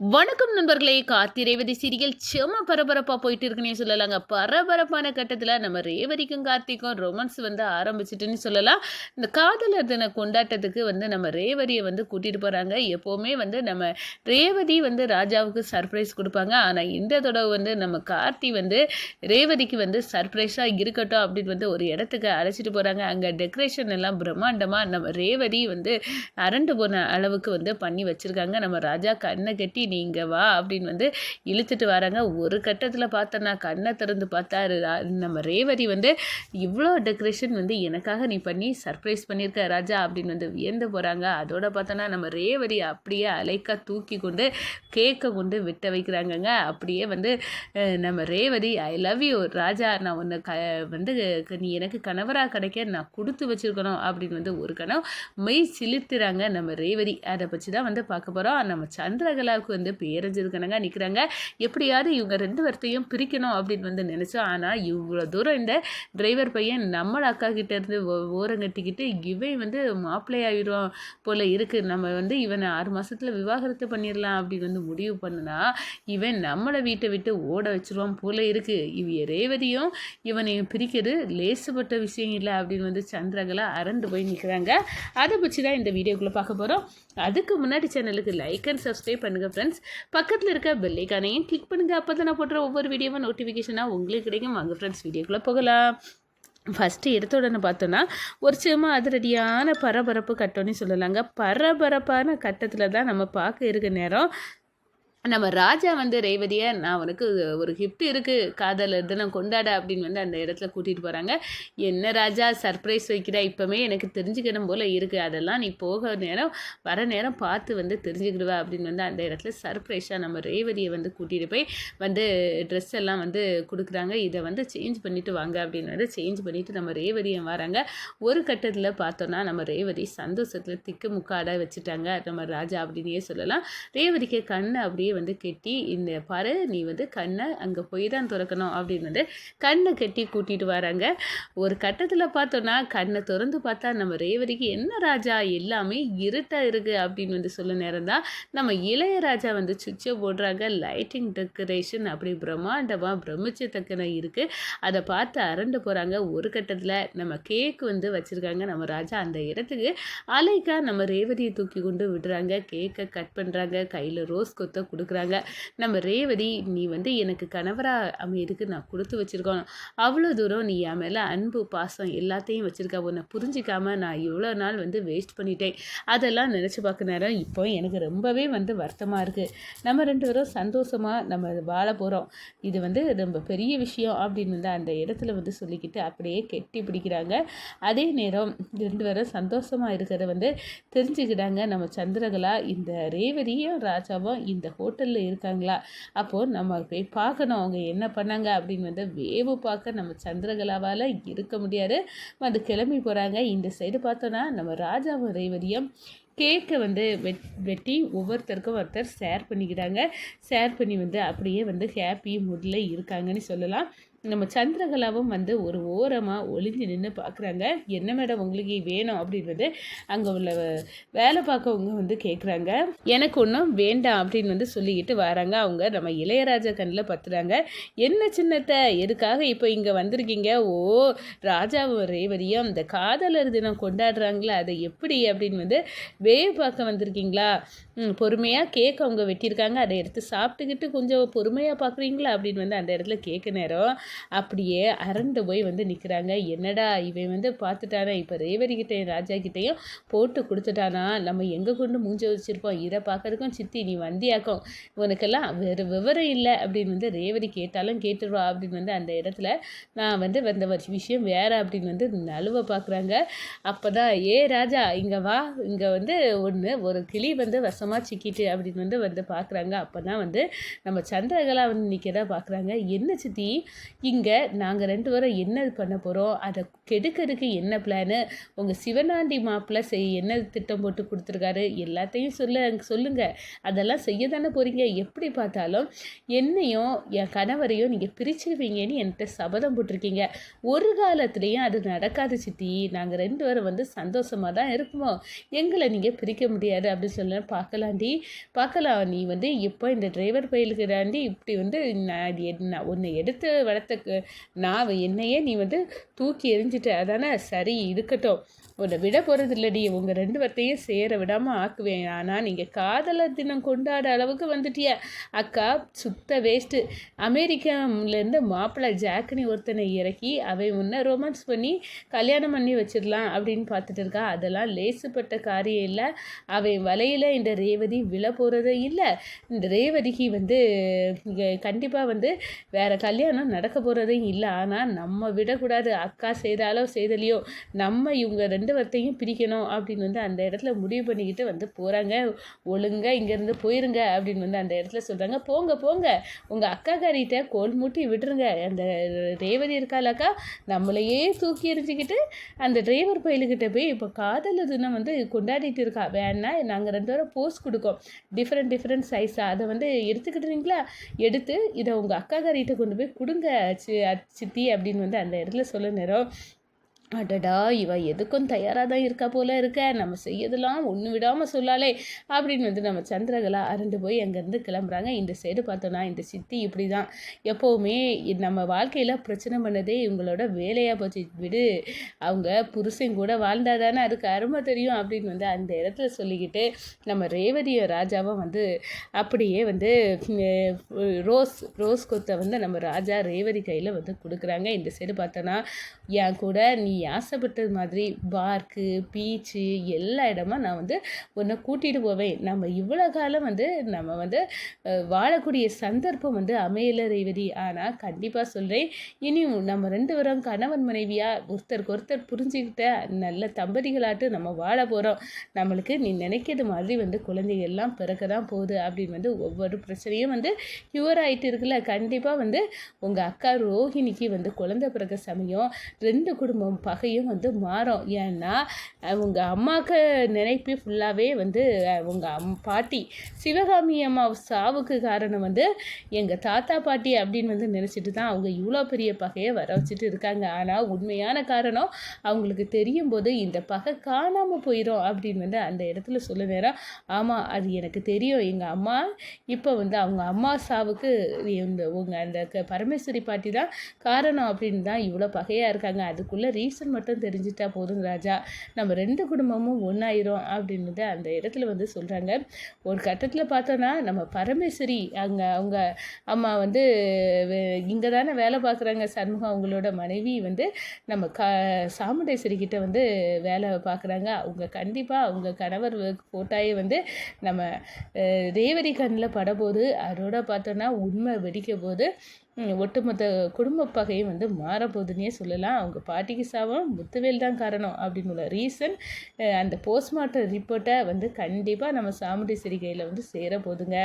வணக்கம் நண்பர்களே கார்த்தி ரேவதி சீரியல் செம பரபரப்பாக போயிட்டு இருக்குன்னே சொல்லலாங்க. பரபரப்பான கட்டத்தில் நம்ம ரேவதிக்கும் கார்த்திக்கும் ரொமான்ஸ் வந்து ஆரம்பிச்சிட்டுன்னு சொல்லலாம். இந்த காதலர் தின கொண்டாட்டத்துக்கு வந்து நம்ம ரேவதியை வந்து கூட்டிகிட்டு போகிறாங்க எப்போவுமே வந்து நம்ம ரேவதி வந்து ராஜாவுக்கு சர்ப்ரைஸ் கொடுப்பாங்க. ஆனால் இந்த தடவை வந்து நம்ம கார்த்தி வந்து ரேவதிக்கு வந்து சர்ப்ரைஸாக இருக்கட்டும் அப்படின்னு வந்து ஒரு இடத்துக்கு அழைச்சிட்டு போகிறாங்க அங்கே டெக்கரேஷன் எல்லாம் பிரம்மாண்டமாக நம்ம ரேவதி வந்து அரண்டு போன அளவுக்கு வந்து பண்ணி வச்சுருக்காங்க. நம்ம ராஜா கண்ணை கட்டி நீங்க வா அப்படின்னு வந்து இழுத்துட்டு வராங்க. ஒரு கட்டத்தில் பார்த்தோன்னா கண்ணை திறந்து பார்த்தாரு ரா- நம்ம ரேவதி வந்து இவ்வளோ டெக்கரேஷன் வந்து எனக்காக நீ பண்ணி சர்ப்ரைஸ் பண்ணியிருக்க ராஜா அப்படின்னு வந்து வியந்து போகிறாங்க அதோட பார்த்தோன்னா நம்ம ரேவதி அப்படியே அலைக்கா தூக்கி கொண்டு கேக்கை கொண்டு விட்ட வைக்கிறாங்கங்க. அப்படியே வந்து நம்ம Revathi I love you Raja. நான் உன்னை க வந்து க- நீ எனக்கு கணவராக கிடைக்க நான் கொடுத்து வச்சிருக்கணும். அப்படின்னு வந்து ஒரு கணம் மெய் சிலிர்த்துறாங்க நம்ம ரேவதி. அதை பற்றி தான் வந்து பார்க்க போகிறோம் நம்ம சந்திரகலாவுக்கு வந்து பேரஞ்சிருக்கணுங்க நிற்கிறாங்க எப்படியாவது இவங்க ரெண்டு பேர்த்தையும் பிரிக்கணும் அப்படின்னு வந்து நினச்சோம் ஆனால் இவ்வளோ தூரம் இந்த டிரைவர் பையன் நம்மள அக்கா கிட்டேருந்து ஓரம் கட்டிக்கிட்டு ஓரங்கட்டிக்கிட்டு இவன் வந்து மாப்பிள்ளை ஆயிரும் இருக்குது நம்ம வந்து இவனை ஆறு மாதத்தில் விவாகரத்து பண்ணிடலாம் அப்படின்னு வந்து முடிவு பண்ணுனா இவன் நம்மளை வீட்டை விட்டு ஓட வச்சிருவான் போல் இருக்குது இவ ரேவதியும் இவனையும் பிரிக்கிறது லேசுப்பட்ட விஷயம் இல்லை அப்படின்னு வந்து சந்திரகலா அரண்டு போய் நிற்கிறாங்க அதை பற்றி தான் இந்த வீடியோக்குள்ளே பார்க்க போகிறோம் அதுக்கு முன்னாடி சேனலுக்கு லைக் அண்ட் சப்ஸ்கிரைப் பண்ணுங்கள் ஃப்ரெண்ட்ஸ் பக்கத்தில் இருக்க பெல்லைக்கானையும் கிளிக் பண்ணுங்கள் அப்போ தான் நான் போடுற ஒவ்வொரு வீடியோவும் நோட்டிஃபிகேஷனாக உங்களுக்கு கிடைக்கும். வாங்க ஃப்ரெண்ட்ஸ் வீடியோக்குள்ளே போகலாம். ஃபஸ்ட்டு எடுத்த உடனே பார்த்தோன்னா ஒரு சின்ன அதிரடியான பரபரப்பு கட்டோன்னு சொல்லலாங்க. பரபரப்பான கட்டத்தில் தான் நம்ம பார்க்க இருக்க நேரம். நம்ம ராஜா வந்து ரேவதியை நான் உனக்கு ஒரு கிஃப்ட் இருக்குது காதலர் தினம் கொண்டாட அப்படின்னு வந்து அந்த இடத்துல கூட்டிகிட்டு போகிறாங்க என்ன ராஜா சர்ப்ரைஸ் வைக்கிறா? இப்போவே எனக்கு தெரிஞ்சுக்கணும் போல் இருக்குது அதெல்லாம் நீ போக நேரம் வர நேரம் பார்த்து வந்து தெரிஞ்சுக்கிடுவா அப்படின்னு வந்து அந்த இடத்துல சர்ப்ரைஸாக நம்ம ரேவதியை வந்து கூட்டிகிட்டு போய் வந்து ட்ரெஸ் எல்லாம் வந்து கொடுக்குறாங்க. இதை வந்து சேஞ்ச் பண்ணிவிட்டு வாங்க அப்படின்னு வந்து சேஞ்ச் பண்ணிவிட்டு நம்ம ரேவதியை வராங்க. ஒரு கட்டத்தில் பார்த்தோன்னா நம்ம ரேவதி சந்தோஷத்தில் திக்கு முக்காட வச்சுட்டாங்க. நம்ம ராஜா அப்படின்னே சொல்லலாம். ரேவதிக்கு கண்ணை அப்படியே வந்து கெட்டி இந்த பாரு நீ வந்து கண்ணை அங்கே போய் தான் திறக்கணும் அப்படின்னு வந்து கண்ணை கெட்டி கூட்டிகிட்டு வராங்க. ஒரு கட்டத்தில் பார்த்தோன்னா கண்ணை திறந்து பார்த்தா நம்ம ரேவதிக்கு என்ன ராஜா? எல்லாமே இருட்டாக இருக்குது அப்படின்னு வந்து சொல்ல நேரம் தான் நம்ம இளையராஜா வந்து சுவிட்சை போடுறாங்க. லைட்டிங் டெக்கரேஷன் அப்படி பிரம்மாண்டமாக பிரமிச்சத்தக்கன இருக்குது அதை பார்த்து அரண்டு போகிறாங்க ஒரு கட்டத்தில் நம்ம கேக் வந்து வச்சுருக்காங்க. நம்ம ராஜா அந்த இடத்துக்கு அலைக்கா நம்ம ரேவதியை தூக்கி கொண்டு விடுறாங்க. கேக்கை கட் பண்ணுறாங்க கையில் ரோஸ் கொத்தை கொடுக்குறாங்க. நம்ம ரேவதி நீ வந்து எனக்கு கணவராக அமையதுக்கு நான் கொடுத்து வச்சுருக்கோம். அவ்வளோ தூரம் நீ என் மேலே அன்பு பாசம் எல்லாத்தையும் வச்சுருக்க. உன்னை புரிஞ்சிக்காம நான் இவ்வளோ நாள் வந்து வேஸ்ட் பண்ணிட்டேன். அதெல்லாம் நினச்சி பார்க்க நேரம் இப்போ எனக்கு ரொம்பவே வந்து வருத்தமாக இருக்குது நம்ம ரெண்டு பேரும் சந்தோஷமாக நம்ம வாழ போகிறோம் இது வந்து ரொம்ப பெரிய விஷயம் அப்படின்னு வந்து அந்த இடத்துல வந்து சொல்லிக்கிட்டு அப்படியே கெட்டி பிடிக்கிறாங்க. அதே நேரம் ரெண்டு பேரும் சந்தோஷமாக இருக்கிறத வந்து தெரிஞ்சுக்கிட்டாங்க நம்ம சந்திரகலா. இந்த ரேவதியும் ராஜாவும் இந்த ஹோட்டலில் இருக்காங்களா? அப்போது நம்ம போய் பார்க்கணும். அவங்க என்ன பண்ணாங்க அப்படின்னு வந்து வேவு பார்க்க நம்ம சந்திரகலாவால் இருக்க முடியாது. வந்து கிளம்பி போகிறாங்க இந்த சைடு பார்த்தோன்னா நம்ம ராஜாவும் ரேவதியும் கேக்கை வந்து வெட் வெட்டி ஒவ்வொருத்தருக்கும் ஒருத்தர் ஷேர் பண்ணிக்கிறாங்க. ஷேர் பண்ணி வந்து அப்படியே வந்து ஹாப்பி மூடில் இருக்காங்கன்னு சொல்லலாம். நம்ம சந்திரகலாவும் வந்து ஒரு ஓரமாக ஒளிஞ்சு நின்று பார்க்குறாங்க என்ன மேடம் உங்களுக்கு வேணும் அப்படின்றது? அங்கே உள்ள வேலை பார்க்கவங்க வந்து கேட்குறாங்க எனக்கு ஒன்றும் வேண்டாம் அப்படின்னு வந்து சொல்லிக்கிட்டு வராங்க. அவங்க நம்ம இளையராஜா கண்ணில் பத்துறாங்க. என்ன சின்னத்தை? எதுக்காக இப்போ இங்கே வந்திருக்கீங்க? ஓ ராஜாவும் ரேவதியும் இந்த காதலர் தினம் கொண்டாடுறாங்களா அதை எப்படி அப்படின்னு வந்து வேவ் பார்க்க வந்திருக்கீங்களா? பொறுமையாக கேக் அவங்க வெட்டியிருக்காங்க. அதை எடுத்து சாப்பிட்டுக்கிட்டு கொஞ்சம் பொறுமையாக பார்க்குறீங்களா அப்படின்னு வந்து அந்த இடத்துல கேட்க நேரம். அப்படியே அரண்டு போய் வந்து நிற்கிறாங்க என்னடா இவன் வந்து பார்த்துட்டானே? இப்போ ரேவதி ராஜா கிட்டேயும் போட்டு கொடுத்துட்டானா? நம்ம எங்கே கொண்டு மூஞ்ச வச்சுருப்போம்? இதை பார்க்கறதுக்கும் சித்தி நீ வந்தியாக்கும். உனக்கெல்லாம் வேறு விவரம் இல்லை அப்படின்னு வந்து ரேவதி கேட்டாலும் கேட்டுருவா அப்படின்னு வந்து அந்த இடத்துல நான் வந்து வந்த விஷயம் வேறு அப்படின்னு வந்து நழுவ பார்க்குறாங்க. அப்போ தான் ஏ ராஜா இங்கே வா. இங்கே வந்து ஒன்று ஒரு கிளி வந்து வசமாக சிக்கிட்டு அப்படின்னு வந்து வந்து பார்க்குறாங்க. அப்போ தான் வந்து நம்ம சந்திரகலா வந்து நிற்க தான் பார்க்குறாங்க. என்ன சித்தி? இங்கே நாங்கள் ரெண்டு பேரும் என்ன பண்ண போகிறோம் அதை கெடுக்கிறதுக்கு என்ன பிளானு உங்கள் சிவனாண்டி மாப்பிள்ளை செய் என்ன திட்டம் போட்டு கொடுத்துருக்காரு? எல்லாத்தையும் சொல்ல சொல்லுங்கள் அதெல்லாம் செய்ய தானே போகிறீங்க எப்படி பார்த்தாலும் என்னையும் என் கணவரையும் நீங்கள் பிரிச்சிருவீங்கன்னு என்கிட்ட சபதம் போட்டிருக்கீங்க. ஒரு காலத்துலேயும் அது நடக்காது சித்தி. நாங்கள் ரெண்டு பேரும் வந்து சந்தோஷமாக தான் இருப்போம் எங்களை நீங்கள் பிரிக்க முடியாது அப்படின்னு சொல்ல பார்க்கலாண்டி பார்க்கலாம். நீ வந்து இப்போ இந்த டிரைவர் பயிலுக்குறாண்டி இப்படி வந்து நான் இது என்ன உன்னை எடுத்து வளர்த்து இடத்துக்கு நான் என்னையே நீ வந்து தூக்கி எரிஞ்சிட்ட அதானே? சரி இருக்கட்டும். உன்னை விட போகிறது இல்லடி உங்கள் ரெண்டு பேர்த்தையும் சேர விடாமல் ஆக்குவேன். ஆனால் நீங்கள் காதலர் தினம் கொண்டாட அளவுக்கு வந்துட்டிய. அக்கா சுத்த வேஸ்ட்டு அமெரிக்காவிலேருந்து மாப்பிள்ளை ஜாக்கினி ஒருத்தனை இறக்கி அவன் முன்ன ரொமான்ஸ் பண்ணி கல்யாணம் பண்ணி வச்சிடலாம் அப்படின்னு பார்த்துட்டு இருக்கா. அதெல்லாம் லேசுப்பட்ட காரியம் இல்லை. அவன் வலையில் இந்த ரேவதி விழ போகிறதே இல்லை. இந்த ரேவதிக்கு வந்து கண்டிப்பாக வந்து வேறு கல்யாணம் நடக்க போகிறதும் இல்லை. ஆனால் நம்ம விடக்கூடாது. அக்கா செய்தாலோ செய்தலையோ நம்ம இவங்க ரெண்டு வார்த்தையும் பிரிக்கணும் அப்படின்னு வந்து அந்த இடத்துல முடிவு பண்ணிக்கிட்டு வந்து போகிறாங்க ஒழுங்காக இங்கேருந்து போயிருங்க அப்படின்னு வந்து அந்த இடத்துல சொல்கிறாங்க போங்க போங்க. உங்கள் அக்கா காரிகிட்ட கோல் மூட்டி விட்டுருங்க. அந்த ரேவதி இருக்காளக்கா நம்மளையே தூக்கி எறிஞ்சிக்கிட்டு அந்த டிரைவர் பயிலுக்கிட்ட போய் இப்போ காதல் தினம் வந்து கொண்டாடிட்டு இருக்கா. வேணா நாங்கள் ரெண்டு பேரும் போஸ்ட் கொடுக்கோம். டிஃப்ரெண்ட் டிஃப்ரெண்ட் சைஸாக அதை வந்து எடுத்துக்கிட்டுறீங்களா எடுத்து இதை உங்கள் அக்கா காரிகிட்ட கொண்டு போய் கொடுங்க. சி சித்தி அப்படின்னு வந்து அந்த இடத்துல சொல்ல நேரம். அடடா இவ எதுக்கும் தயாராக தான் இருக்கா போல இருக்க? நம்ம செய்யதெல்லாம் ஒன்று விடாமல் சொல்லாலே அப்படின்னு வந்து நம்ம சந்திரகலா அறந்து போய் அங்கேருந்து கிளம்புறாங்க. இந்த சைடு பார்த்தோன்னா இந்த சித்தி இப்படி தான் எப்போவுமே நம்ம வாழ்க்கையில் பிரச்சனை பண்ணதே இவங்களோட வேலையாக போச்சு. விடு அவங்க புருஷன் கூட வாழ்ந்தா தானே அதுக்கு அருமை தெரியும் அப்படின்னு வந்து அந்த இடத்துல சொல்லிக்கிட்டு நம்ம ரேவதிய ராஜாவும் வந்து அப்படியே வந்து ரோஸ் ரோஸ் கொத்தை வந்து நம்ம ராஜா ரேவதி கையில் வந்து கொடுக்குறாங்க. இந்த சைடு பார்த்தோன்னா என் கூட நீ ஆசைப்பட்டது மாதிரி பார்க்கு பீச்சு எல்லா இடமும் நான் வந்து உன்னை கூட்டிகிட்டு போவேன். நம்ம இவ்வளோ காலம் வந்து நம்ம வந்து வாழக்கூடிய சந்தர்ப்பம் வந்து அமையல ரேவதி. ஆனால் கண்டிப்பாக சொல்கிறேன் இனியும் நம்ம ரெண்டு பேரும் கணவன் மனைவியாக ஒருத்தருக்கு ஒருத்தர் புரிஞ்சுக்கிட்ட நல்ல தம்பதிகளாட்டு நம்ம வாழ போகிறோம் நம்மளுக்கு நீ நினைக்கிறது மாதிரி வந்து குழந்தைகள் எல்லாம் பிறக்க தான் போகுது அப்படின்னு வந்து ஒவ்வொரு பிரச்சனையும் வந்து க்யூர் ஆகிட்டு இருக்குல்ல. கண்டிப்பாக வந்து உங்கள் அக்கா ரோஹிணிக்கு வந்து குழந்தை பிறக்க சமயம் ரெண்டு குடும்பம் பகையும் வந்து மாறும். ஏன்னா அவங்க அம்மாவுக்கு நினைப்பு ஃபுல்லாகவே வந்து அவங்க அம் பாட்டி சிவகாமி அம்மா சாவுக்கு காரணம் வந்து எங்கள் தாத்தா பாட்டி அப்படின்னு வந்து நினச்சிட்டு தான் அவங்க இவ்வளோ பெரிய பகையை வர வச்சுட்டு இருக்காங்க. ஆனால் உண்மையான காரணம் அவங்களுக்கு தெரியும் போது இந்த பகை காணாமல் போயிடும் அப்படின்னு வந்து அந்த இடத்துல சொல்ல நேரம். ஆமாம் அது எனக்கு தெரியும். எங்கள் அம்மா இப்போ வந்து அவங்க அம்மா சாவுக்கு இந்த உங்கள் அந்த பரமேஸ்வரி பாட்டி தான் காரணம் அப்படின்னு தான் இவ்வளோ பகையாக இருக்காங்க. அதுக்குள்ளே ரீசன் மட்டும் தெரிஞ்சிட்டா போதும் ராஜா. நம்ம ரெண்டு குடும்பமும் ஒன்றாயிரும் அப்படின்னு அந்த இடத்துல வந்து சொல்கிறாங்க ஒரு கட்டத்தில் பார்த்தோன்னா நம்ம பரமேஸ்வரி அங்கே அவங்க அம்மா வந்து இங்கே தானே வேலை பார்க்குறாங்க. சண்முகம் அவங்களோட மனைவி வந்து நம்ம க சாமுண்டேஸ்வரி கிட்ட வந்து வேலை பார்க்குறாங்க. அவங்க கண்டிப்பாக அவங்க கணவர் போட்டாயே வந்து நம்ம ரேவதி கண்ணில் படபோது. அதோட பார்த்தோன்னா உண்மை வெடிக்க போது. ஒட்டுமொத்த குடும்ப பகையும் வந்து மாறப்போகுதுன்னே சொல்லலாம். அவங்க பாட்டிக்கு சாபம் முத்துவேல் தான் காரணம் அப்படின்னு உள்ள ரீசன் அந்த போஸ்ட்மார்ட்டம் ரிப்போர்ட்டை வந்து கண்டிப்பாக நம்ம சாமுண்டீஸ்வரி கையில் வந்து சேர போதுங்க